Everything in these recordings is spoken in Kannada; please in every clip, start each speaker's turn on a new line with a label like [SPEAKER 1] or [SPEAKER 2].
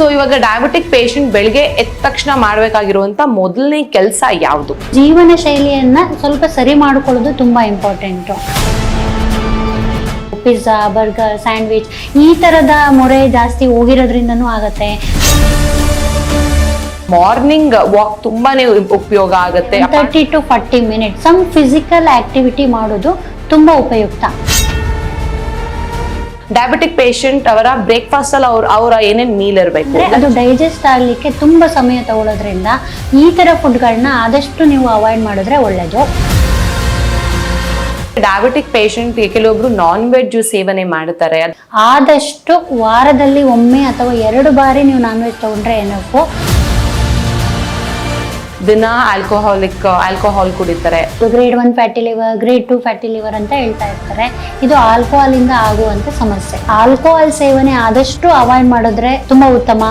[SPEAKER 1] ಸೊ ಇವಾಗ ಡಯಾಬಿಟಿಕ್ ಪೇಷಂಟ್ ಬೆಳಿಗ್ಗೆ ಎದ್ದ ತಕ್ಷಣ ಮಾಡಬೇಕಾಗಿರುವಂತ ಮೊದಲನೇ ಕೆಲಸ ಯಾವುದು?
[SPEAKER 2] ಜೀವನ ಶೈಲಿಯನ್ನ ಸ್ವಲ್ಪ ಸರಿ ಮಾಡಿಕೊಳ್ಳೋದು ತುಂಬಾ ಇಂಪಾರ್ಟೆಂಟು ಪಿಜ್ಜಾ ಬರ್ಗರ್ ಸ್ಯಾಂಡ್ವಿಚ್ ಈ ತರದ ಮೊರೆ ಜಾಸ್ತಿ ಹೋಗಿರೋದ್ರಿಂದನೂ ಆಗತ್ತೆ.
[SPEAKER 1] ಮಾರ್ನಿಂಗ್ ವಾಕ್ ತುಂಬಾನೇ ಉಪಯೋಗ ಆಗುತ್ತೆ.
[SPEAKER 2] Thirty to forty minutes some physical activity ಮಾಡೋದು ತುಂಬಾ ಉಪಯುಕ್ತ.
[SPEAKER 1] ಡಯಾಬಿಟಿಕ್ ಪೇಷಂಟ್ ಅವರ ಬ್ರೇಕ್ಫಾಸ್ಟ್ ಅಲ್ಲಿ ಅವ್ರ ಅವರ ಏನೇನು ಮೀಲ್ ಇರಬೇಕು?
[SPEAKER 2] ಅದು ಡೈಜೆಸ್ಟ್ ಆಗ್ಲಿಕ್ಕೆ ತುಂಬಾ ಸಮಯ ತಗೊಳ್ಳೋದ್ರಿಂದ ಈ ತರ ಫುಡ್ಗಳನ್ನ ಆದಷ್ಟು ನೀವು ಅವಾಯ್ಡ್ ಮಾಡಿದ್ರೆ ಒಳ್ಳೇದು.
[SPEAKER 1] ಡಯಾಬಿಟಿಕ್ ಪೇಷಂಟ್ ಕೆಲವೊಬ್ರು ನಾನ್ ವೆಜ್ ಸೇವನೆ ಮಾಡ್ತಾರೆ.
[SPEAKER 2] ಆದಷ್ಟು ವಾರದಲ್ಲಿ ಒಮ್ಮೆ ಅಥವಾ ಎರಡು ಬಾರಿ ನೀವು ನಾನ್ ವೆಜ್ ತಗೊಂಡ್ರೆ ಏನಪ್ಪು?
[SPEAKER 1] ದಿನ ಆಲ್ಕೋಹಾಲಿಕ್ ಆಲ್ಕೋಹಾಲ್ ಕುಡಿತಾರೆ.
[SPEAKER 2] Grade one fatty liver grade two fatty liver ಅಂತ ಹೇಳ್ತಾ ಇರ್ತಾರೆ. ಇದು ಆಲ್ಕೋಹಾಲ್ ಇಂದ ಆಗುವಂತ ಸಮಸ್ಯೆ. ಆಲ್ಕೋಹಾಲ್ ಸೇವನೆ ಆದಷ್ಟು ಅವಾಯ್ಡ್ ಮಾಡಿದ್ರೆ ತುಂಬಾ ಉತ್ತಮ.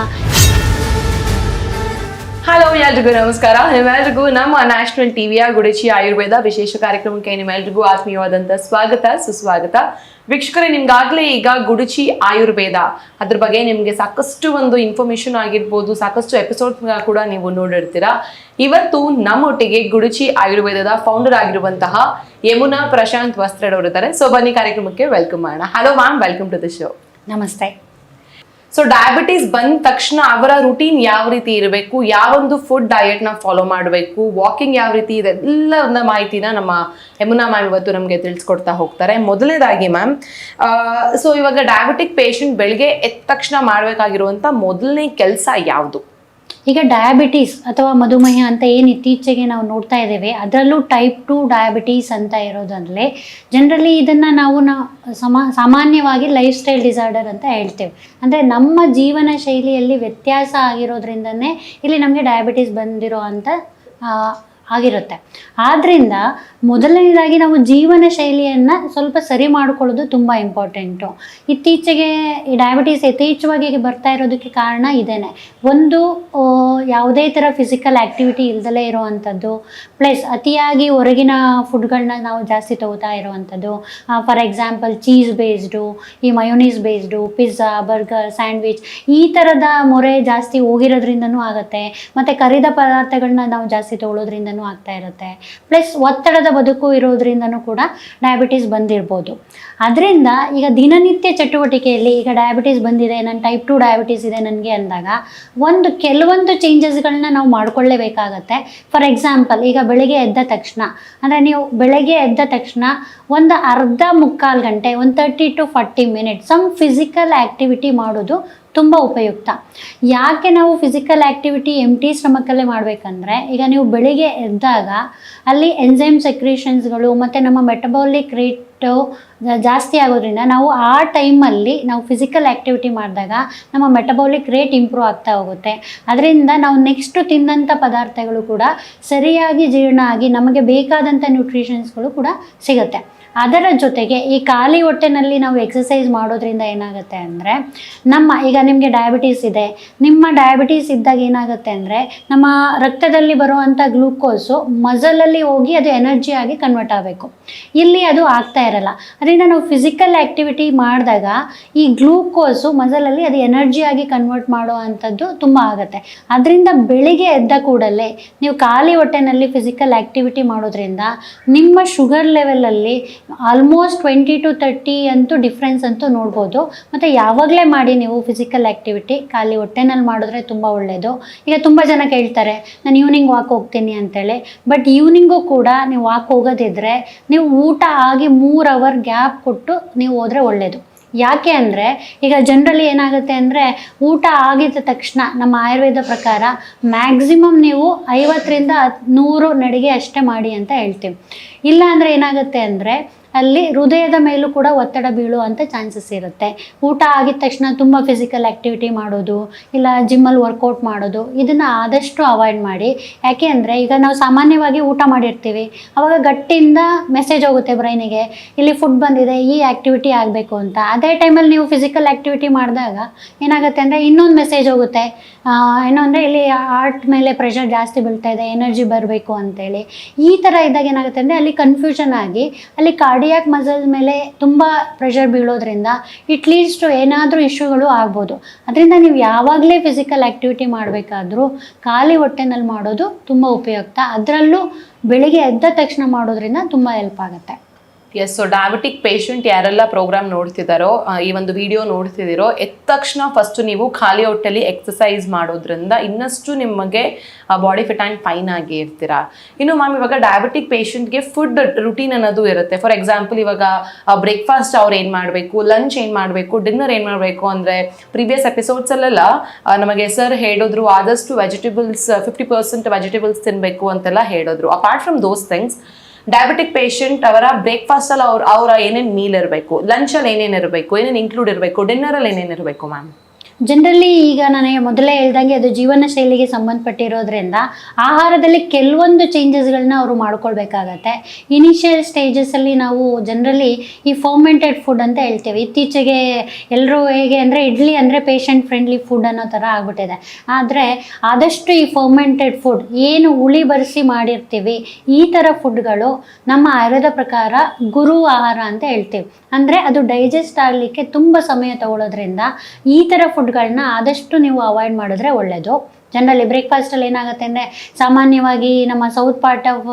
[SPEAKER 1] ಹಲೋ ಎಲ್ರಿಗೂ ನಮಸ್ಕಾರ. ನಿಮ್ಮೆಲ್ರಿಗೂ ನಮ್ಮ ನ್ಯಾಷನಲ್ ಟಿವಿಯ ಗುಡಚಿ ಆಯುರ್ವೇದ ವಿಶೇಷ ಕಾರ್ಯಕ್ರಮಕ್ಕೆ ನಿಮ್ಮೆಲ್ರಿಗೂ ಆತ್ಮೀಯವಾದಂಥ ಸ್ವಾಗತ, ಸುಸ್ವಾಗತ. ವೀಕ್ಷಕರೇ, ನಿಮ್ಗಾಗಲೇ ಈಗ ಗುಡುಚಿ ಆಯುರ್ವೇದ. ಅದ್ರ ಬಗ್ಗೆ ನಿಮಗೆ ಸಾಕಷ್ಟು ಒಂದು ಇನ್ಫಾರ್ಮೇಶನ್ ಆಗಿರ್ಬೋದು, ಸಾಕಷ್ಟು ಎಪಿಸೋಡ್ ಕೂಡ ನೀವು ನೋಡಿರ್ತೀರಾ. ಇವತ್ತು ನಮ್ಮೊಟ್ಟಿಗೆ ಗುಡುಚಿ ಆಯುರ್ವೇದದ ಫೌಂಡರ್ ಆಗಿರುವಂತಹ ಯಮುನಾ ಪ್ರಶಾಂತ್ ವಸ್ತ್ರ ಅವರು ಇದ್ದಾರೆ ಸೊ ಬನ್ನಿ ಕಾರ್ಯಕ್ರಮಕ್ಕೆ ವೆಲ್ಕಮ್ ಮಾಡೋಣ. Hello ma'am welcome to the show
[SPEAKER 2] ನಮಸ್ತೆ.
[SPEAKER 1] ಸೊ ಡಯಾಬಿಟೀಸ್ ಬಂದ ತಕ್ಷಣ ಅವರ ರುಟೀನ್ ಯಾವ ರೀತಿ ಇರಬೇಕು ಯಾವೊಂದು ಫುಡ್ ಡಯಟ್ನ ಫಾಲೋ ಮಾಡಬೇಕು ವಾಕಿಂಗ್ ಯಾವ ರೀತಿ ಇದೆ, ಎಲ್ಲವನ್ನ ಮಾಹಿತಿನ ನಮ್ಮ ಯಮುನಾ ಮ್ಯಾಮ್ ಇವತ್ತು ನಮಗೆ ತಿಳಿಸ್ಕೊಡ್ತಾ ಹೋಗ್ತಾರೆ. ಮೊದಲನೇದಾಗಿ ಮ್ಯಾಮ್ ಸೊ ಇವಾಗ ಡಯಾಬಿಟಿಕ್ ಪೇಷಂಟ್ ಬೆಳಿಗ್ಗೆ ಎದ್ದ ತಕ್ಷಣ ಮಾಡಬೇಕಾಗಿರುವಂಥ ಮೊದಲನೇ ಕೆಲಸ ಯಾವುದು?
[SPEAKER 2] ಈಗ ಡಯಾಬಿಟೀಸ್ ಅಥವಾ ಮಧುಮೇಹ ಅಂತ ಏನು ಇತ್ತೀಚೆಗೆ ನಾವು ನೋಡ್ತಾ ಇದ್ದೇವೆ, ಅದರಲ್ಲೂ ಟೈಪ್ ಟು ಡಯಾಬಿಟೀಸ್ ಅಂತ ಇರೋದಂದರೆ ಜನರಲಿ ಇದನ್ನು ನಾವು ನಾ ಸಮ, ಸಾಮಾನ್ಯವಾಗಿ ಲೈಫ್ ಸ್ಟೈಲ್ ಡಿಸಾರ್ಡರ್ ಅಂತ ಹೇಳ್ತೇವೆ. ಅಂದರೆ ನಮ್ಮ ಜೀವನ ಶೈಲಿಯಲ್ಲಿ ವ್ಯತ್ಯಾಸ ಆಗಿರೋದ್ರಿಂದನೇ ಇಲ್ಲಿ ನಮಗೆ ಡಯಾಬಿಟೀಸ್ ಬಂದಿರೋ ಅಂತ ಆಗಿರುತ್ತೆ. ಆದ್ದರಿಂದ ಮೊದಲನೇದಾಗಿ ನಾವು ಜೀವನ ಶೈಲಿಯನ್ನು ಸ್ವಲ್ಪ ಸರಿ ಮಾಡಿಕೊಳ್ಳೋದು ತುಂಬ ಇಂಪಾರ್ಟೆಂಟು ಇತ್ತೀಚೆಗೆ ಈ ಡಯಾಬಿಟೀಸ್ ಯಥೇಚ್ಛವಾಗಿ ಬರ್ತಾ ಇರೋದಕ್ಕೆ ಕಾರಣ ಇದೇನೆ. ಒಂದು ಯಾವುದೇ ಥರ ಫಿಸಿಕಲ್ ಆ್ಯಕ್ಟಿವಿಟಿ ಇಲ್ದಲೇ ಇರುವಂಥದ್ದು. ಪ್ಲಸ್ ಅತಿಯಾಗಿ ಹೊರಗಿನ ಫುಡ್ಗಳನ್ನ ನಾವು ಜಾಸ್ತಿ ತಗೋತಾ ಇರುವಂಥದ್ದು. ಫಾರ್ ಎಕ್ಸಾಂಪಲ್ ಚೀಸ್ ಬೇಸ್ಡು ಈ mayonnaise based pizza burger sandwich ಈ ಥರದ ಮೊರೆ ಜಾಸ್ತಿ ಹೋಗಿರೋದ್ರಿಂದನೂ ಆಗುತ್ತೆ. ಮತ್ತು ಕರಿದ ಪದಾರ್ಥಗಳನ್ನ ನಾವು ಜಾಸ್ತಿ ಆಗ್ತಾ ಇರುತ್ತೆ. ಪ್ಲಸ್ ಒತ್ತಡದ ಬದುಕು ಇರೋದ್ರಿಂದನೂ ಕೂಡ ಡಯಾಬಿಟೀಸ್ ಬಂದಿರ್ಬೋದು. ಅದರಿಂದ ಈಗ ದಿನನಿತ್ಯ ಚಟುವಟಿಕೆಯಲ್ಲಿ ಈಗ ಡಯಾಬಿಟೀಸ್ ಬಂದಿದೆ ನನ್ನ ಟೈಪ್ ಟು ಡಯಾಬಿಟೀಸ್ ಇದೆ ನನಗೆ ಅಂದಾಗ ಒಂದು ಕೆಲವೊಂದು ಚೇಂಜಸ್ಗಳನ್ನ ನಾವು ಮಾಡ್ಕೊಳ್ಳೇಬೇಕಾಗತ್ತೆ. ಫಾರ್ ಎಕ್ಸಾಂಪಲ್ ಈಗ ಬೆಳಿಗ್ಗೆ ಎದ್ದ ತಕ್ಷಣ, ಅಂದರೆ ನೀವು ಬೆಳಗ್ಗೆ ಎದ್ದ ತಕ್ಷಣ ಒಂದು ಅರ್ಧ ಮುಕ್ಕಾಲು ಗಂಟೆ, ಒಂದು thirty to forty minute some physical activity ಮಾಡೋದು ತುಂಬ ಉಪಯುಕ್ತ. ಯಾಕೆ ನಾವು ಫಿಸಿಕಲ್ ಆ್ಯಕ್ಟಿವಿಟಿ ಎಂ ಟಿ ಶ್ರಮಕ್ಕಲ್ಲೇ ಮಾಡಬೇಕಂದ್ರೆ, ಈಗ ನೀವು ಬೆಳಿಗ್ಗೆ ಎದ್ದಾಗ ಅಲ್ಲಿ ಎನ್ಸೈಮ್ ಸೆಕ್ರೇಷನ್ಸ್ಗಳು ಮತ್ತು ನಮ್ಮ ಮೆಟಬಾಲಿಕ್ ರೇಟು ಜಾಸ್ತಿ ಆಗೋದ್ರಿಂದ ನಾವು ಆ ಟೈಮಲ್ಲಿ ನಾವು ಫಿಸಿಕಲ್ ಆ್ಯಕ್ಟಿವಿಟಿ ಮಾಡಿದಾಗ ನಮ್ಮ ಮೆಟಬಾಲಿಕ್ ರೇಟ್ ಇಂಪ್ರೂವ್ ಆಗ್ತಾ ಹೋಗುತ್ತೆ. ಅದರಿಂದ ನಾವು ನೆಕ್ಸ್ಟು ತಿಂದಂಥ ಪದಾರ್ಥಗಳು ಕೂಡ ಸರಿಯಾಗಿ ಜೀರ್ಣ ಆಗಿ ನಮಗೆ ಬೇಕಾದಂಥ ನ್ಯೂಟ್ರಿಷನ್ಸ್ಗಳು ಕೂಡ ಸಿಗುತ್ತೆ. ಅದರ ಜೊತೆಗೆ ಈ ಖಾಲಿ ಹೊಟ್ಟೆನಲ್ಲಿ ನಾವು ಎಕ್ಸಸೈಸ್ ಮಾಡೋದ್ರಿಂದ ಏನಾಗುತ್ತೆ ಅಂದರೆ, ನಮ್ಮ, ಈಗ ನಿಮಗೆ ಡಯಾಬಿಟೀಸ್ ಇದೆ, ನಿಮ್ಮ ಡಯಾಬಿಟೀಸ್ ಇದ್ದಾಗ ಏನಾಗುತ್ತೆ ಅಂದರೆ, ನಮ್ಮ ರಕ್ತದಲ್ಲಿ ಬರುವಂಥ ಗ್ಲೂಕೋಸು ಮಸಲಲ್ಲಿ ಹೋಗಿ ಅದು ಎನರ್ಜಿ ಆಗಿ ಕನ್ವರ್ಟ್ ಆಗಬೇಕು. ಇಲ್ಲಿ ಅದು ಆಗ್ತಾ ಇರಲ್ಲ. ಅದರಿಂದ ನಾವು ಫಿಸಿಕಲ್ ಆ್ಯಕ್ಟಿವಿಟಿ ಮಾಡಿದಾಗ ಈ ಗ್ಲೂಕೋಸು ಮಸಲಲ್ಲಿ ಅದು ಎನರ್ಜಿ ಆಗಿ ಕನ್ವರ್ಟ್ ಮಾಡೋ ಅಂಥದ್ದು ತುಂಬ ಆಗುತ್ತೆ. ಅದರಿಂದ ಬೆಳಿಗ್ಗೆ ಎದ್ದ ಕೂಡಲೇ ನೀವು ಖಾಲಿ ಹೊಟ್ಟೆನಲ್ಲಿ ಫಿಸಿಕಲ್ ಆ್ಯಕ್ಟಿವಿಟಿ ಮಾಡೋದ್ರಿಂದ ನಿಮ್ಮ ಶುಗರ್ ಲೆವೆಲಲ್ಲಿ ಆಲ್ಮೋಸ್ಟ್ ಟ್ವೆಂಟಿ ಟು ತರ್ಟಿ ಅಂತೂ ಡಿಫ್ರೆನ್ಸ್ ಅಂತೂ ನೋಡ್ಬೋದು. ಮತ್ತು ಯಾವಾಗಲೇ ಮಾಡಿ ನೀವು ಫಿಸಿಕಲ್ ಆ್ಯಕ್ಟಿವಿಟಿ ಖಾಲಿ ಹೊಟ್ಟೆನಲ್ಲಿ ಮಾಡಿದ್ರೆ ತುಂಬ ಒಳ್ಳೆಯದು ಈಗ ತುಂಬ ಜನ ಕೇಳ್ತಾರೆ, ನಾನು ಈವ್ನಿಂಗ್ ವಾಕ್ ಹೋಗ್ತೀನಿ ಅಂತೇಳಿ. ಬಟ್ ಈವ್ನಿಂಗು ಕೂಡ ನೀವು ವಾಕ್ ಹೋಗೋದಿದ್ರೆ ನೀವು ಊಟ ಆಗಿ ಮೂರು ಅವರ್ ಗ್ಯಾಪ್ ಕೊಟ್ಟು ನೀವು ಹೋದರೆ ಒಳ್ಳೆಯದು ಯಾಕೆ ಅಂದರೆ, ಈಗ ಜನರಲಿ ಏನಾಗುತ್ತೆ ಅಂದರೆ, ಊಟ ಆಗಿದ ತಕ್ಷಣ ನಮ್ಮ ಆಯುರ್ವೇದ ಪ್ರಕಾರ ಮ್ಯಾಕ್ಸಿಮಮ್ ನೀವು ಐವತ್ತರಿಂದ ನೂರು ನಡಿಗೆ ಅಷ್ಟೇ ಮಾಡಿ ಅಂತ ಹೇಳ್ತೀವಿ. ಇಲ್ಲ ಅಂದರೆ ಏನಾಗುತ್ತೆ ಅಂದರೆ ಅಲ್ಲಿ ಹೃದಯದ ಮೇಲೂ ಕೂಡ ಒತ್ತಡ ಬೀಳುವಂಥ ಚಾನ್ಸಸ್ ಇರುತ್ತೆ. ಊಟ ಆಗಿದ ತಕ್ಷಣ ತುಂಬ ಫಿಸಿಕಲ್ ಆ್ಯಕ್ಟಿವಿಟಿ ಮಾಡೋದು, ಇಲ್ಲ ಜಿಮ್ಮಲ್ಲಿ ವರ್ಕೌಟ್ ಮಾಡೋದು, ಇದನ್ನು ಆದಷ್ಟು ಅವಾಯ್ಡ್ ಮಾಡಿ. ಯಾಕೆ ಅಂದರೆ ಈಗ ನಾವು ಸಾಮಾನ್ಯವಾಗಿ ಊಟ ಮಾಡಿರ್ತೀವಿ, ಅವಾಗ ಗಟ್ಟಿಯಿಂದ ಮೆಸೇಜ್ ಹೋಗುತ್ತೆ ಬ್ರೈನಿಗೆ ಇಲ್ಲಿ ಫುಡ್ ಬಂದಿದೆ, ಈ ಆ್ಯಕ್ಟಿವಿಟಿ ಆಗಬೇಕು ಅಂತ. ಅದೇ ಟೈಮಲ್ಲಿ ನೀವು ಫಿಸಿಕಲ್ ಆ್ಯಕ್ಟಿವಿಟಿ ಮಾಡಿದಾಗ ಏನಾಗುತ್ತೆ ಅಂದರೆ ಇನ್ನೊಂದು ಮೆಸೇಜ್ ಹೋಗುತ್ತೆ. ಏನು ಅಂದರೆ ಇಲ್ಲಿ ಆರ್ಟ್ ಮೇಲೆ ಪ್ರೆಷರ್ ಜಾಸ್ತಿ ಬೀಳ್ತಾ ಇದೆ ಎನರ್ಜಿ ಬರಬೇಕು ಅಂತೇಳಿ. ಈ ಥರ ಇದ್ದಾಗ ಏನಾಗುತ್ತೆ ಅಂದರೆ ಅಲ್ಲಿ ಕನ್ಫ್ಯೂಷನ್ ಆಗಿ, ಅಲ್ಲಿ ಕಾರ್ಡಿಯಾಕ್ ಮಸಲ್ ಮೇಲೆ ತುಂಬ ಪ್ರೆಷರ್ ಬೀಳೋದ್ರಿಂದ ಇಟ್ ಲೀಡ್ಸ್ ಟು ಏನಾದರೂ ಇಶ್ಯೂಗಳು ಆಗ್ಬೋದು. ಅದರಿಂದ ನೀವು ಯಾವಾಗಲೇ ಫಿಸಿಕಲ್ ಆ್ಯಕ್ಟಿವಿಟಿ ಮಾಡಬೇಕಾದ್ರೂ ಖಾಲಿ ಹೊಟ್ಟೆನಲ್ಲಿ ಮಾಡೋದು ತುಂಬ ಉಪಯುಕ್ತ. ಅದರಲ್ಲೂ ಬೆಳಿಗ್ಗೆ ಎದ್ದ ತಕ್ಷಣ ಮಾಡೋದ್ರಿಂದ ತುಂಬ ಹೆಲ್ಪ್ ಆಗುತ್ತೆ.
[SPEAKER 1] ಎಸ್ ಸೊ ಡಯಾಬಿಟಿಕ್ ಪೇಷಂಟ್ ಯಾರೆಲ್ಲ ಪ್ರೋಗ್ರಾಮ್ ನೋಡ್ತಿದ್ದಾರೋ ಈ ಒಂದು ವಿಡಿಯೋ ನೋಡ್ತಿದ್ದೀರೋ ಎದ್ದ ತಕ್ಷಣ ಫಸ್ಟ್ ನೀವು ಖಾಲಿ ಹೊಟ್ಟೆಲಿ ಎಕ್ಸಸೈಸ್ ಮಾಡೋದ್ರಿಂದ ಇನ್ನಷ್ಟು ನಿಮಗೆ ಬಾಡಿ ಫಿಟ್ ಆ್ಯಂಡ್ ಫೈನ್ ಆಗಿ ಇರ್ತೀರಾ. ಇನ್ನು ಮ್ಯಾಮ್ ಇವಾಗ ಡಯಾಬಿಟಿಕ್ ಪೇಷಂಟ್ಗೆ ಫುಡ್ ರುಟೀನ್ ಅನ್ನೋದು ಇರುತ್ತೆ. ಫಾರ್ ಎಕ್ಸಾಂಪಲ್ ಇವಾಗ ಬ್ರೇಕ್ಫಾಸ್ಟ್ ಅವ್ರು ಏನು ಮಾಡಬೇಕು ಲಂಚ್ ಏನು ಮಾಡಬೇಕು ಡಿನ್ನರ್ ಏನು ಮಾಡಬೇಕು ಅಂದರೆ ಪ್ರೀವಿಯಸ್ ಎಪಿಸೋಡ್ಸಲ್ಲೆಲ್ಲ ನಮಗೆ ಸರ್ ಹೇಳಿದ್ರು ಆದಷ್ಟು ವೆಜಿಟೇಬಲ್ಸ್ ಫಿಫ್ಟಿ ಪರ್ಸೆಂಟ್ ವೆಜಿಟೇಬಲ್ಸ್ ತಿನ್ನಬೇಕು ಅಂತೆಲ್ಲ ಹೇಳಿದ್ರು. Apart from those things diabetic patient ಅವರ ಬ್ರೇಕ್ಫಾಸ್ಟ್ ಅಲ್ಲಿ ಅವ್ರ ಅವರ ಏನೇನು ಮೀಲ್ ಇರಬೇಕು ಲಂಚಲ್ಲಿ ಏನೇನು ಇರಬೇಕು, ಏನೇನು ಇನ್ಕ್ಲೂಡ್ ಇರಬೇಕು ಡಿನ್ನರಲ್ಲಿ ಏನೇನು ಇರಬೇಕು ಮ್ಯಾಮ್
[SPEAKER 2] ಜನರಲಿ ಈಗ ನನಗೆ ಮೊದಲೇ ಹೇಳ್ದಂಗೆ ಅದು ಜೀವನ ಶೈಲಿಗೆ ಸಂಬಂಧಪಟ್ಟಿರೋದ್ರಿಂದ ಆಹಾರದಲ್ಲಿ ಕೆಲವೊಂದು ಚೇಂಜಸ್ಗಳನ್ನ ಅವರು ಮಾಡ್ಕೊಳ್ಬೇಕಾಗತ್ತೆ. ಇನಿಷಿಯಲ್ ಸ್ಟೇಜಸಲ್ಲಿ ನಾವು ಜನರಲಿ ಈ ಫರ್ಮೆಂಟೆಡ್ ಫುಡ್ ಅಂತ ಹೇಳ್ತೇವೆ. ಇತ್ತೀಚೆಗೆ ಎಲ್ಲರೂ ಹೇಗೆ ಅಂದರೆ ಇಡ್ಲಿ ಅಂದರೆ ಪೇಷಂಟ್ ಫ್ರೆಂಡ್ಲಿ ಫುಡ್ ಅನ್ನೋ ಥರ ಆಗ್ಬಿಟ್ಟಿದೆ. ಆದರೆ ಆದಷ್ಟು ಈ ಫರ್ಮೆಂಟೆಡ್ ಫುಡ್ ಏನು ಹುಳಿ ಬರೆಸಿ ಮಾಡಿರ್ತೀವಿ, ಈ ಥರ ಫುಡ್ಗಳು ನಮ್ಮ ಆಯುರ್ವೇದ ಪ್ರಕಾರ ಗುರು ಆಹಾರ ಅಂತ ಹೇಳ್ತೀವಿ. ಅಂದರೆ ಅದು ಡೈಜೆಸ್ಟ್ ಆಗಲಿಕ್ಕೆ ತುಂಬ ಸಮಯ ತಗೊಳ್ಳೋದ್ರಿಂದ ಈ ಥರ ಫುಡ್ಗಳನ್ನ ಆದಷ್ಟು ನೀವು ಅವಾಯ್ಡ್ ಮಾಡಿದ್ರೆ ಒಳ್ಳೆಯದು ಜನರಲಿ ಬ್ರೇಕ್ಫಾಸ್ಟಲ್ಲಿ ಏನಾಗುತ್ತೆ ಅಂದರೆ ಸಾಮಾನ್ಯವಾಗಿ ನಮ್ಮ ಸೌತ್ ಪಾರ್ಟ್ ಆಫ್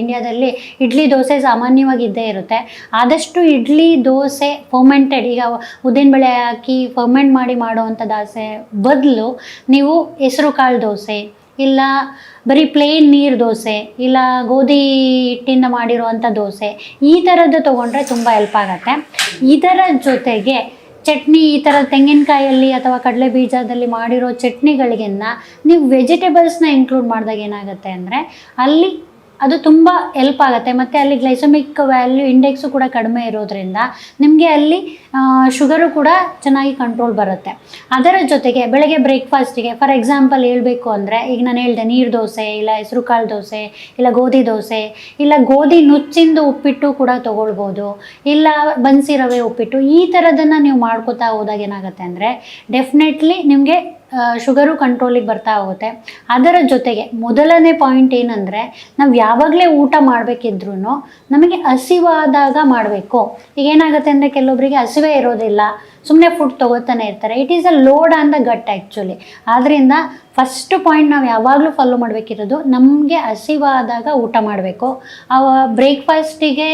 [SPEAKER 2] ಇಂಡಿಯಾದಲ್ಲಿ ಇಡ್ಲಿ ದೋಸೆ ಸಾಮಾನ್ಯವಾಗಿ ಇದ್ದೇ ಇರುತ್ತೆ. ಆದಷ್ಟು ಇಡ್ಲಿ ದೋಸೆ ಫರ್ಮೆಂಟೆಡ್ ಈಗ ಉದ್ದಿನಬೇಳೆ ಹಾಕಿ ಫರ್ಮೆಂಟ್ ಮಾಡಿ ಮಾಡುವಂಥ ದೋಸೆ ಬದಲು ನೀವು ಹೆಸರು ಕಾಳು ದೋಸೆ, ಇಲ್ಲ ಬರೀ ಪ್ಲೇನ್ ನೀರು ದೋಸೆ, ಇಲ್ಲ ಗೋಧಿ ಹಿಟ್ಟಿಂದ ಮಾಡಿರುವಂಥ ದೋಸೆ, ಈ ಥರದ್ದು ತೊಗೊಂಡ್ರೆ ತುಂಬ ಹೆಲ್ಪ್ ಆಗುತ್ತೆ. ಇದರ ಜೊತೆಗೆ ಚಟ್ನಿ ಈ ಥರ ತೆಂಗಿನಕಾಯಲ್ಲಿ ಅಥವಾ ಕಡಲೆ ಬೀಜದಲ್ಲಿ ಮಾಡಿರೋ ಚಟ್ನಿಗಳಿಗಿನ್ನ ನೀವು ವೆಜಿಟೇಬಲ್ಸ್ನ ಇನ್ಕ್ಲೂಡ್ ಮಾಡಿದಾಗ ಏನಾಗುತ್ತೆ ಅಂದರೆ ಅಲ್ಲಿ ಅದು ತುಂಬ ಹೆಲ್ಪ್ ಆಗುತ್ತೆ. ಮತ್ತು ಅಲ್ಲಿ ಗ್ಲೈಸಮಿಕ್ ವ್ಯಾಲ್ಯೂ ಇಂಡೆಕ್ಸು ಕೂಡ ಕಡಿಮೆ ಇರೋದ್ರಿಂದ ನಿಮಗೆ ಅಲ್ಲಿ ಶುಗರು ಕೂಡ ಚೆನ್ನಾಗಿ ಕಂಟ್ರೋಲ್ ಬರುತ್ತೆ. ಅದರ ಜೊತೆಗೆ ಬೆಳಗ್ಗೆ ಬ್ರೇಕ್ಫಾಸ್ಟಿಗೆ ಫಾರ್ ಎಕ್ಸಾಂಪಲ್ ಹೇಳಬೇಕು ಅಂದರೆ, ಈಗ ನಾನು ಹೇಳಿದೆ ನೀರು ದೋಸೆ ಇಲ್ಲ ಹೆಸರು ಕಾಳು ದೋಸೆ ಇಲ್ಲ ಗೋಧಿ ದೋಸೆ ಇಲ್ಲ ಗೋಧಿ ನುಚ್ಚಿಂದು ಉಪ್ಪಿಟ್ಟು ಕೂಡ ತೊಗೊಳ್ಬೋದು ಇಲ್ಲ ಬನ್ಸಿ ರವೆ ಉಪ್ಪಿಟ್ಟು ಈ ಥರದನ್ನು ನೀವು ಮಾಡ್ಕೋತಾ ಹೋದಾಗ ಏನಾಗುತ್ತೆ ಅಂದರೆ ಡೆಫಿನೆಟ್ಲಿ ನಿಮಗೆ ಶುಗರು ಕಂಟ್ರೋಲಿಗೆ ಬರ್ತಾ ಹೋಗುತ್ತೆ. ಅದರ ಜೊತೆಗೆ ಮೊದಲನೇ ಪಾಯಿಂಟ್ ಏನಂದರೆ, ನಾವು ಯಾವಾಗಲೇ ಊಟ ಮಾಡಬೇಕಿದ್ರೂ ನಮಗೆ ಹಸಿವಾದಾಗ ಮಾಡಬೇಕು. ಈಗ ಏನಾಗುತ್ತೆ ಅಂದರೆ ಕೆಲವೊಬ್ಬರಿಗೆ ಹಸಿವೆ ಇರೋದಿಲ್ಲ ಸುಮ್ಮನೆ ಫುಡ್ ತೊಗೋತಾನೆ ಇರ್ತಾರೆ. It is a load on the gut actually ಆದ್ದರಿಂದ ಫಸ್ಟ್ ಪಾಯಿಂಟ್ ನಾವು ಯಾವಾಗಲೂ ಫಾಲೋ ಮಾಡಬೇಕಿರೋದು ನಮಗೆ ಹಸಿವಾದಾಗ ಊಟ ಮಾಡಬೇಕು. ಬ್ರೇಕ್ಫಾಸ್ಟಿಗೆ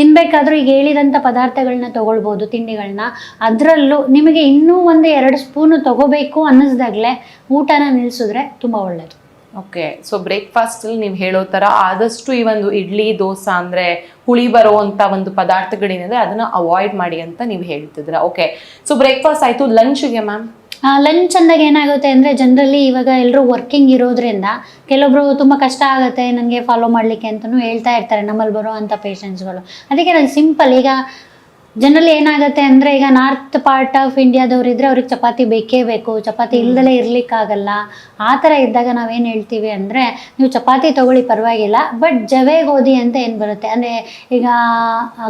[SPEAKER 2] ತಿನ್ನಬೇಕಾದ್ರೂ ಈಗ ಹೇಳಿದಂಥ ಪದಾರ್ಥಗಳನ್ನ ತೊಗೊಳ್ಬೋದು ತಿಂಡಿಗಳನ್ನ ಅದರಲ್ಲೂ ನಿಮಗೆ ಇನ್ನೂ ಒಂದು ಎರಡು ಸ್ಪೂನು ತಗೋಬೇಕು ಅನ್ನಿಸ್ದಾಗಲೇ ಊಟನ ನಿಲ್ಲಿಸಿದ್ರೆ ತುಂಬ ಒಳ್ಳೆಯದು
[SPEAKER 1] ಓಕೆ, ಸೊ ಬ್ರೇಕ್ಫಾಸ್ಟಲ್ಲಿ ನೀವು ಹೇಳೋ ಥರ ಆದಷ್ಟು ಈ ಒಂದು ಇಡ್ಲಿ, ದೋಸೆ ಅಂದರೆ ಹುಳಿ ಬರುವಂಥ ಒಂದು ಪದಾರ್ಥಗಳೇನಿದೆ ಅದನ್ನು ಅವಾಯ್ಡ್ ಮಾಡಿ ಅಂತ ನೀವು ಹೇಳ್ತಿದ್ರ ಓಕೆ, ಸೊ ಬ್ರೇಕ್ಫಾಸ್ಟ್ ಆಯಿತು ಲಂಚ್ಗೆ ಮ್ಯಾಮ್
[SPEAKER 2] ಲಂಚ್ ಅಂದಾಗ ಏನಾಗುತ್ತೆ ಅಂದರೆ ಜನರಲಿ ಇವಾಗ ಎಲ್ಲರೂ ವರ್ಕಿಂಗ್ ಇರೋದ್ರಿಂದ ಕೆಲವೊಬ್ರು ತುಂಬ ಕಷ್ಟ ಆಗುತ್ತೆ ನನಗೆ ಫಾಲೋ ಮಾಡಲಿಕ್ಕೆ ಅಂತಲೂ ಹೇಳ್ತಾ ಇರ್ತಾರೆ ನಮ್ಮಲ್ಲಿ ಬರೋ ಅಂಥ ಪೇಷಂಟ್ಸ್ಗಳು ಅದಕ್ಕೆ ನಾನು ಸಿಂಪಲ್ ಈಗ ಜನರಲಿ ಏನಾಗುತ್ತೆ ಅಂದರೆ ಈಗ ನಾರ್ತ್ ಪಾರ್ಟ್ ಆಫ್ ಇಂಡಿಯಾದವ್ರು ಇದ್ರೆ ಅವ್ರಿಗೆ ಚಪಾತಿ ಬೇಕೇ ಬೇಕು. ಚಪಾತಿ ಇಲ್ದಲೇ ಇರಲಿಕ್ಕಾಗಲ್ಲ. ಆ ಥರ ಇದ್ದಾಗ ನಾವೇನು ಹೇಳ್ತೀವಿ ಅಂದರೆ ನೀವು ಚಪಾತಿ ತೊಗೊಳ್ಳಿ ಪರವಾಗಿಲ್ಲ ಬಟ್ ಜವೆ ಗೋಧಿ ಅಂತ ಏನು ಬರುತ್ತೆ? ಅಂದರೆ ಈಗ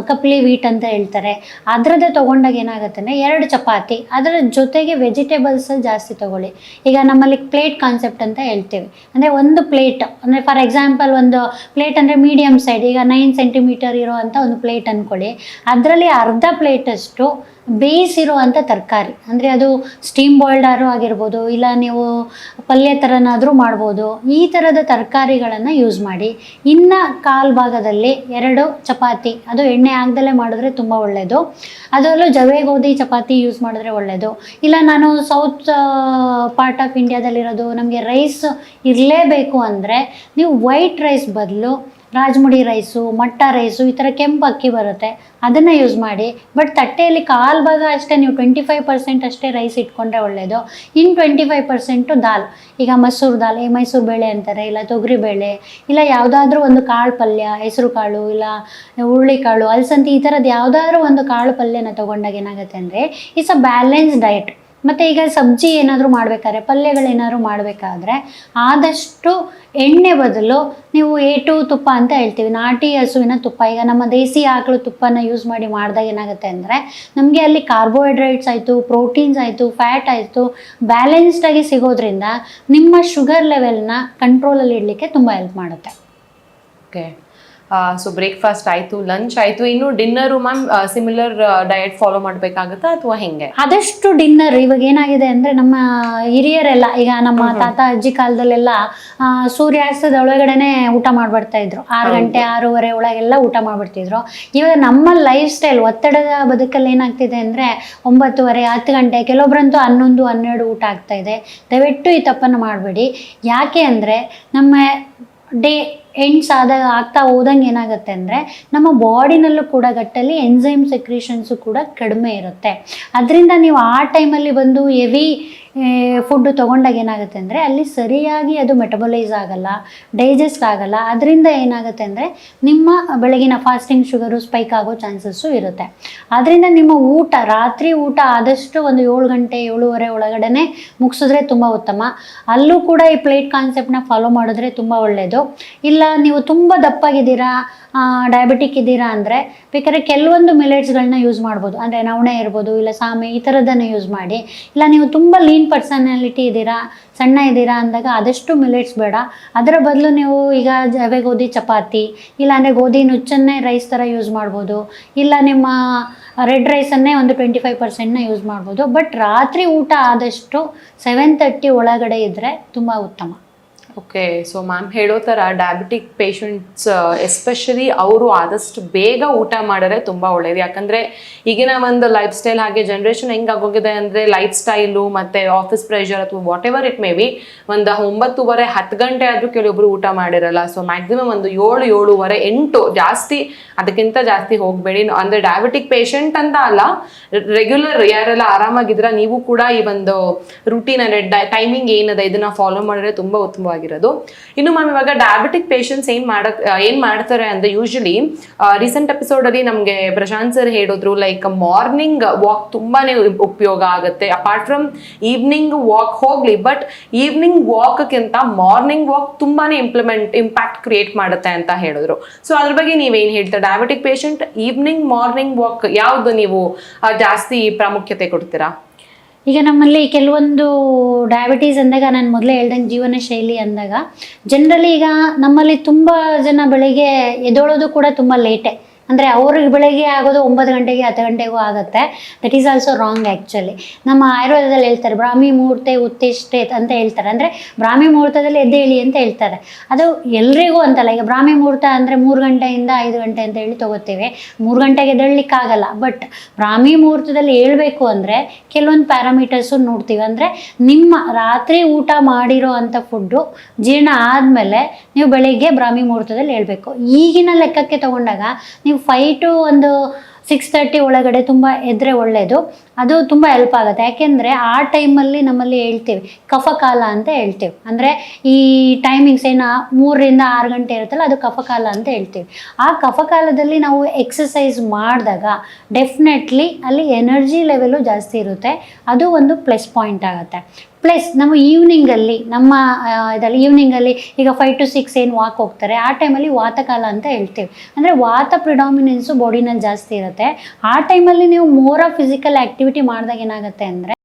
[SPEAKER 2] ಕಪ್ಲಿ ವೀಟ್ ಅಂತ ಹೇಳ್ತಾರೆ. ಅದರದ್ದೇ ತಗೊಂಡಾಗ ಏನಾಗುತ್ತೆ ಅಂದರೆ ಎರಡು ಚಪಾತಿ ಅದರ ಜೊತೆಗೆ ವೆಜಿಟೇಬಲ್ಸ್ ಜಾಸ್ತಿ ತಗೊಳ್ಳಿ. ಈಗ ನಮ್ಮಲ್ಲಿ ಪ್ಲೇಟ್ ಕಾನ್ಸೆಪ್ಟ್ ಅಂತ ಹೇಳ್ತೀವಿ. ಅಂದರೆ ಒಂದು ಪ್ಲೇಟ್ ಅಂದರೆ ಫಾರ್ ಎಕ್ಸಾಂಪಲ್ ಒಂದು ಪ್ಲೇಟ್ ಅಂದರೆ ಮೀಡಿಯಮ್ ಸೈಡ್ ಈಗ ನೈನ್ ಸೆಂಟಿಮೀಟರ್ ಇರುವಂತ ಒಂದು ಪ್ಲೇಟ್ ಅಂದ್ಕೊಳ್ಳಿ ಅದರಲ್ಲಿ ಅರ್ಧ ಪ್ಲೇಟಷ್ಟು ಬೇಯಿಸಿರುವಂಥ ತರಕಾರಿ. ಅಂದರೆ ಅದು ಸ್ಟೀಮ್ ಬಾಯ್ಲ್ಡಾರು ಆಗಿರ್ಬೋದು, ಇಲ್ಲ ನೀವು ಪಲ್ಯ ಥರನಾದರೂ ಮಾಡ್ಬೋದು, ಈ ಥರದ ತರಕಾರಿಗಳನ್ನು ಯೂಸ್ ಮಾಡಿ. ಇನ್ನು ಕಾಲು ಭಾಗದಲ್ಲಿ ಎರಡು ಚಪಾತಿ, ಅದು ಎಣ್ಣೆ ಆಗದಲ್ಲೇ ಮಾಡಿದ್ರೆ ತುಂಬ ಒಳ್ಳೆಯದು ಅದರಲ್ಲೂ ಜವೆ, ಗೋಧಿ, ಚಪಾತಿ ಯೂಸ್ ಮಾಡಿದ್ರೆ ಒಳ್ಳೆಯದು ಇಲ್ಲ ನಾನು ಸೌತ್ ಪಾರ್ಟ್ ಆಫ್ ಇಂಡಿಯಾದಲ್ಲಿರೋದು ನಮಗೆ ರೈಸ್ ಇರಲೇಬೇಕು ಅಂದರೆ ನೀವು ವೈಟ್ ರೈಸ್ ಬದಲು ರಾಜಮುಡಿ ರೈಸು, ಮಟ್ಟ ರೈಸು, ಈ ಥರ ಕೆಂಪು ಅಕ್ಕಿ ಬರುತ್ತೆ. ಅದನ್ನು ಯೂಸ್ ಮಾಡಿ ಬಟ್ ತಟ್ಟೆಯಲ್ಲಿ ಕಾಲು ಭಾಗ ಅಷ್ಟೇ, ನೀವು ಟ್ವೆಂಟಿ ಫೈವ್ ಪರ್ಸೆಂಟ್ ಅಷ್ಟೇ ರೈಸ್ ಇಟ್ಕೊಂಡ್ರೆ ಒಳ್ಳೆಯದು ಇನ್ನು ಟ್ವೆಂಟಿ ಫೈವ್ ಪರ್ಸೆಂಟು ದಾಲ್. ಈಗ ಮಸೂರು ದಾಲ್ ಈ ಮೈಸೂರು ಬೇಳೆ ಅಂತಾರೆ, ಇಲ್ಲ ತೊಗರಿ ಬೇಳೆ, ಇಲ್ಲ ಯಾವುದಾದ್ರೂ ಒಂದು ಕಾಳು ಪಲ್ಯ, ಹೆಸರು ಕಾಳು, ಇಲ್ಲ ಹುರುಳಿ ಕಾಳು ಅಲ್ಸಂತಿ ಈ ಥರದ್ದು ಯಾವುದಾದ್ರೂ ಒಂದು ಕಾಳು ಪಲ್ಯನ ತೊಗೊಂಡಾಗ ಏನಾಗುತ್ತೆ ಅಂದರೆ ಇಟ್ಸ್ ಅ ಬ್ಯಾಲೆನ್ಸ್ ಡಯಟ್ ಮತ್ತು ಈಗ ಸಬ್ಜಿ ಏನಾದರೂ ಮಾಡಬೇಕಾದ್ರೆ ಪಲ್ಯಗಳೇನಾದರೂ ಮಾಡಬೇಕಾದ್ರೆ ಆದಷ್ಟು ಎಣ್ಣೆ ಬದಲು ನೀವು ಏಟು ತುಪ್ಪ ಅಂತ ಹೇಳ್ತೀವಿ. ನಾಟಿ ಹಸುವಿನ ತುಪ್ಪ, ಈಗ ನಮ್ಮ ದೇಸಿ ಆಕಳು ತುಪ್ಪನ ಯೂಸ್ ಮಾಡಿ ಮಾಡಿದಾಗ ಏನಾಗುತ್ತೆ ಅಂದರೆ ನಮಗೆ ಅಲ್ಲಿ ಕಾರ್ಬೋಹೈಡ್ರೇಟ್ಸ್ ಆಯಿತು ಪ್ರೋಟೀನ್ಸ್ ಆಯಿತು ಫ್ಯಾಟ್ ಆಯಿತು ಬ್ಯಾಲೆನ್ಸ್ಡಾಗಿ ಸಿಗೋದ್ರಿಂದ ನಿಮ್ಮ ಶುಗರ್ ಲೆವೆಲ್ನ ಕಂಟ್ರೋಲಲ್ಲಿ ಇಡಲಿಕ್ಕೆ ತುಂಬ ಹೆಲ್ಪ್ ಮಾಡುತ್ತೆ.
[SPEAKER 1] ಓಕೆ ಸೊ ಬ್ರೇಕ್ಫಾಸ್ಟ್ ಆಯ್ತು ಲಂಚ್ ಆಯ್ತು ಇನ್ನು dinner ma'am similar diet follow ಮಾಡಬೇಕಾಗುತ್ತಾ ಅಥವಾ ಹೆಂಗೆ?
[SPEAKER 2] ಆದಷ್ಟು ಡಿನ್ನರ್ ಇವಾಗ ಏನಾಗಿದೆ ಅಂದ್ರೆ ನಮ್ಮ ಹಿರಿಯರೆಲ್ಲ ಈಗ ನಮ್ಮ ತಾತ ಅಜ್ಜಿ ಕಾಲದಲ್ಲೆಲ್ಲ ಸೂರ್ಯಾಸ್ತದ ಒಳಗಡೆನೆ ಊಟ ಮಾಡ್ಬಿಡ್ತಾ ಇದ್ರು. ಆರು ಗಂಟೆ ಆರೂವರೆ ಒಳಗೆಲ್ಲ ಊಟ ಮಾಡ್ಬಿಡ್ತಿದ್ರು ಇವಾಗ ನಮ್ಮ ಲೈಫ್ ಸ್ಟೈಲ್ ಒತ್ತಡದ ಬದುಕಲ್ಲಿ ಏನಾಗ್ತಿದೆ ಅಂದ್ರೆ ಒಂಬತ್ತುವರೆ ಹತ್ತು ಗಂಟೆ ಕೆಲವೊಬ್ಬರಂತೂ ಹನ್ನೊಂದು ಹನ್ನೆರಡು ಊಟ ಆಗ್ತಾ ಇದೆ. ದಯವಿಟ್ಟು ಈ ತಪ್ಪನ್ನು ಮಾಡಬೇಡಿ. ಯಾಕೆ ಅಂದ್ರೆ ನಮ್ಮ ಡೇ ಎಂಡ್ಸ್ ಆದಾಗ ಆಗ್ತಾ ಹೋದಂಗೆ ಏನಾಗುತ್ತೆ ಅಂದರೆ ನಮ್ಮ ಬಾಡಿನಲ್ಲೂ ಕೂಡ ಗಟ್ಟಲ್ಲಿ ಎನ್ಸೈಮ್ ಸೆಕ್ರೇಷನ್ಸು ಕೂಡ ಕಡಿಮೆ ಇರುತ್ತೆ. ಅದರಿಂದ ನೀವು ಆ ಟೈಮಲ್ಲಿ ಬಂದು ಹೆವಿ ಫುಡ್ ತೊಗೊಂಡಾಗ ಏನಾಗುತ್ತೆ ಅಂದರೆ ಅಲ್ಲಿ ಸರಿಯಾಗಿ ಅದು ಮೆಟಬಲೈಸ್ ಆಗಲ್ಲ ಡೈಜೆಸ್ಟ್ ಆಗಲ್ಲ. ಅದರಿಂದ ಏನಾಗುತ್ತೆ ಅಂದರೆ ನಿಮ್ಮ ಬೆಳಗಿನ ಫಾಸ್ಟಿಂಗ್ ಶುಗರು ಸ್ಪೈಕ್ ಆಗೋ ಚಾನ್ಸಸ್ಸು ಇರುತ್ತೆ. ಆದ್ದರಿಂದ ನಿಮ್ಮ ಊಟ, ರಾತ್ರಿ ಊಟ ಆದಷ್ಟು ಒಂದು ಏಳು ಗಂಟೆ, ಏಳುವರೆ ಒಳಗಡೆ ಮುಗಿಸಿದ್ರೆ ತುಂಬ ಉತ್ತಮ. ಅಲ್ಲೂ ಕೂಡ ಈ ಪ್ಲೇಟ್ ಕಾನ್ಸೆಪ್ಟ್ನ ಫಾಲೋ ಮಾಡಿದ್ರೆ ತುಂಬ ಒಳ್ಳೆಯದು ಇಲ್ಲ, ನೀವು ತುಂಬ ದಪ್ಪಾಗಿದ್ದೀರಾ ಡಯಾಬಿಟಿಕ್ ಇದ್ದೀರಾ ಅಂದರೆ ಬೇಕಾದ್ರೆ ಕೆಲವೊಂದು ಮಿಲೆಟ್ಸ್ಗಳನ್ನ ಯೂಸ್ ಮಾಡ್ಬೋದು. ಅಂದರೆ ನವಣೆ ಇರ್ಬೋದು, ಇಲ್ಲ ಸಾಮೆ ಈ ಥರದ್ದನ್ನು ಯೂಸ್ ಮಾಡಿ. ಇಲ್ಲ, ನೀವು ತುಂಬ ಲೀನ್ ಪರ್ಸನಾಲಿಟಿ ಇದ್ದೀರಾ ಸಣ್ಣ ಇದ್ದೀರಾ ಅಂದಾಗ ಆದಷ್ಟು ಮಿಲೆಟ್ಸ್ ಬೇಡ. ಅದರ ಬದಲು ನೀವು ಈಗ ಜವೆ ಗೋಧಿ ಚಪಾತಿ, ಇಲ್ಲಾಂದರೆ ಗೋಧಿ ನುಚ್ಚನ್ನೇ ರೈಸ್ ಥರ ಯೂಸ್ ಮಾಡ್ಬೋದು. ಇಲ್ಲ ನಿಮ್ಮ ರೆಡ್ ರೈಸನ್ನೇ ಒಂದು ಟ್ವೆಂಟಿ ಫೈವ್ ಪರ್ಸೆಂಟ್ನ ಯೂಸ್ ಮಾಡ್ಬೋದು. ಬಟ್ ರಾತ್ರಿ ಊಟ ಆದಷ್ಟು ಸೆವೆನ್ ತರ್ಟಿ ಒಳಗಡೆ ಇದ್ದರೆ ತುಂಬ ಉತ್ತಮ.
[SPEAKER 1] ಓಕೆ ಸೊ ಮ್ಯಾಮ್ ಹೇಳೋ ಥರ ಡಯಾಬಿಟಿಕ್ ಪೇಷಂಟ್ಸ್ ಎಸ್ಪೆಷಲಿ ಅವರು ಆದಷ್ಟು ಬೇಗ ಊಟ ಮಾಡಿದ್ರೆ ತುಂಬ ಒಳ್ಳೇದು. ಯಾಕಂದರೆ ಈಗಿನ ಒಂದು ಲೈಫ್ ಸ್ಟೈಲ್ ಹಾಗೆ ಜನ್ರೇಷನ್ ಹೆಂಗೆ ಆಗೋಗಿದೆ ಅಂದರೆ ಲೈಫ್ ಸ್ಟೈಲು ಮತ್ತು ಆಫೀಸ್ ಪ್ರೆಷರ್ ಅಥವಾ whatever it may be ಒಂದು ಒಂಬತ್ತುವರೆ, ಹತ್ತು ಗಂಟೆ ಆದರೂ ಕೆಲವೊಬ್ಬರು ಊಟ ಮಾಡಿರಲ್ಲ. ಸೊ ಮ್ಯಾಕ್ಸಿಮಮ್ ಒಂದು ಏಳು, ಏಳುವರೆ, ಎಂಟು ಜಾಸ್ತಿ, ಅದಕ್ಕಿಂತ ಜಾಸ್ತಿ ಹೋಗಬೇಡಿ. ಅಂದರೆ ಡಯಾಬಿಟಿಕ್ ಪೇಷಂಟ್ ಅಂತ ಅಲ್ಲ ರೆಗ್ಯುಲರ್ ಯಾರೆಲ್ಲ ಆರಾಮಾಗಿದ್ರ ನೀವು ಕೂಡ ಈ ಒಂದು ರುಟೀನ್ ಅಂದರೆ ಟೈಮಿಂಗ್ ಏನಿದೆ, ಇದನ್ನ ಫಾಲೋ ಮಾಡಿದ್ರೆ ತುಂಬ ಉತ್ತಮವಾಗಿರೋದು ಇನ್ನು ಮ್ಯಾಮ್ ಇವಾಗ ಡಯಾಬಿಟಿಕ್ ಪೇಷಂಟ್ಸ್ ಏನು ಮಾಡಕ್ ಏನು ಮಾಡ್ತಾರೆ ಅಂದರೆ ಯೂಶಲಿ ರೀಸೆಂಟ್ ಎಪಿಸೋಡಲ್ಲಿ ನಮಗೆ ಪ್ರಶಾಂತ್ ಸರ್ ಹೇಳಿದ್ರು ಲೈಕ್ ಮಾರ್ನಿಂಗ್ ವಾಕ್ ತುಂಬಾನೇ ಉಪಯೋಗ ಆಗುತ್ತೆ. ಅಪಾರ್ಟ್ ಫ್ರಮ್ ಈವ್ನಿಂಗ್ ವಾಕ್ ಹೋಗ್ಲಿ ಬಟ್ ಈವ್ನಿಂಗ್ ವಾಕ್ಗಿಂತ ಮಾರ್ನಿಂಗ್ ವಾಕ್ ತುಂಬಾನೇ ಇಂಪ್ಲಿಮೆಂಟ್ ಇಂಪ್ಯಾಕ್ಟ್ ಕ್ರಿಯೇಟ್ ಮಾಡುತ್ತೆ ಅಂತ ಹೇಳಿದ್ರು. ಸೊ ಅದ್ರ ಬಗ್ಗೆ ನೀವೇನ್ ಹೇಳ್ತೀರಾ? Diabetic patient evening morning walk ಯಾವ್ದು ನೀವು ಜಾಸ್ತಿ ಪ್ರಾಮುಖ್ಯತೆ ಕೊಡ್ತೀರಾ?
[SPEAKER 2] ಈಗ ನಮ್ಮಲ್ಲಿ ಕೆಲವೊಂದು ಡಯಾಬಿಟೀಸ್ ಅಂದಾಗ ನಾನು ಮೊದಲೇ ಹೇಳ್ದಂಗೆ ಜೀವನ ಶೈಲಿ ಅಂದಾಗ ಜನರಲಿ ಈಗ ನಮ್ಮಲ್ಲಿ ತುಂಬ ಜನ ಬೆಳಿಗ್ಗೆ ಎದ್ದೋಳೋದು ಕೂಡ ತುಂಬ ಲೇಟೆ ಅಂದರೆ ಅವ್ರಿಗೆ ಬೆಳಗ್ಗೆ ಆಗೋದು ಒಂಬತ್ತು ಗಂಟೆಗೆ, ಹತ್ತು ಗಂಟೆಗೂ ಆಗುತ್ತೆ. That is also wrong actually ನಮ್ಮ ಆಯುರ್ವೇದದಲ್ಲಿ ಹೇಳ್ತಾರೆ, ಬ್ರಾಹ್ಮಿ ಮುಹೂರ್ತೆ ಉತ್ತಿಷ್ಟೆ ಅಂತ ಹೇಳ್ತಾರೆ. ಅಂದರೆ ಬ್ರಾಹ್ಮಿ ಮುಹೂರ್ತದಲ್ಲಿ ಎದ್ದೇಳಿ ಅಂತ ಹೇಳ್ತಾರೆ. ಅದು ಎಲ್ರಿಗೂ ಅಂತಲ್ಲ, ಈಗ ಬ್ರಾಹ್ಮಿ ಮುಹೂರ್ತ ಅಂದರೆ ಮೂರು ಗಂಟೆಯಿಂದ ಐದು ಗಂಟೆ ಅಂತ ಹೇಳಿ ತಗೋತೀವಿ. ಮೂರು ಗಂಟೆಗೆ ಎದ್ದೇಳಲಿಕ್ಕಾಗಲ್ಲ ಬಟ್ ಬ್ರಾಹ್ಮಿ ಮುಹೂರ್ತದಲ್ಲಿ ಹೇಳಬೇಕು ಅಂದರೆ ಕೆಲವೊಂದು ಪ್ಯಾರಾಮೀಟರ್ಸು ನೋಡ್ತೀವಿ. ಅಂದರೆ ನಿಮ್ಮ ರಾತ್ರಿ ಊಟ ಮಾಡಿರೋ ಅಂಥ ಫುಡ್ಡು ಜೀರ್ಣ ಆದಮೇಲೆ ನೀವು ಬೆಳಿಗ್ಗೆ ಬ್ರಾಹ್ಮಿ ಮುಹೂರ್ತದಲ್ಲಿ ಹೇಳಬೇಕು. ಈಗಿನ ಲೆಕ್ಕಕ್ಕೆ ತಗೊಂಡಾಗ ನೀವು ಫೈ ಟು ಒಂದು ಸಿಕ್ಸ್ ತರ್ಟಿ ಒಳಗಡೆ ತುಂಬ ಎದ್ರೆ ಒಳ್ಳೆಯದು ಅದು ತುಂಬ ಹೆಲ್ಪ್ ಆಗುತ್ತೆ. ಯಾಕೆಂದರೆ ಆ ಟೈಮಲ್ಲಿ ನಮ್ಮಲ್ಲಿ ಹೇಳ್ತೀವಿ, ಕಫಕಾಲ ಅಂತ ಹೇಳ್ತೀವಿ. ಅಂದರೆ ಈ ಟೈಮಿಂಗ್ಸ್ ಏನು ಮೂರರಿಂದ ಆರು ಗಂಟೆ ಇರುತ್ತಲ್ಲ, ಅದು ಕಫಕಾಲ ಅಂತ ಹೇಳ್ತೀವಿ. ಆ ಕಫಕಾಲದಲ್ಲಿ ನಾವು ಎಕ್ಸಸೈಸ್ ಮಾಡಿದಾಗ ಡೆಫಿನೆಟ್ಲಿ ಅಲ್ಲಿ ಎನರ್ಜಿ ಲೆವೆಲು ಜಾಸ್ತಿ ಇರುತ್ತೆ. ಅದು ಒಂದು ಪ್ಲಸ್ ಪಾಯಿಂಟ್ ಆಗುತ್ತೆ. ಪ್ಲಸ್ ನಮ್ಮ ಈವ್ನಿಂಗಲ್ಲಿ ನಮ್ಮ ಇದರಲ್ಲಿ ಈವ್ನಿಂಗಲ್ಲಿ ಈಗ ಫೈವ್ ಟು ಸಿಕ್ಸ್ ಏನು ವಾಕ್ ಹೋಗ್ತಾರೆ, ಆ ಟೈಮಲ್ಲಿ ವಾತಕಾಲ ಅಂತ ಹೇಳ್ತೀವಿ. ಅಂದರೆ ವಾತ ಪ್ರಿಡಾಮಿನೆನ್ಸು ಬಾಡಿನಲ್ಲಿ ಜಾಸ್ತಿ ಇರುತ್ತೆ. ಆ ಟೈಮಲ್ಲಿ ನೀವು ಮೋರ್ ಆಫ್ ಫಿಸಿಕಲ್ ಆ್ಯಕ್ಟಿವಿಟಿ ಮಾಡಿದಾಗ ಏನಾಗುತ್ತೆ ಅಂದರೆ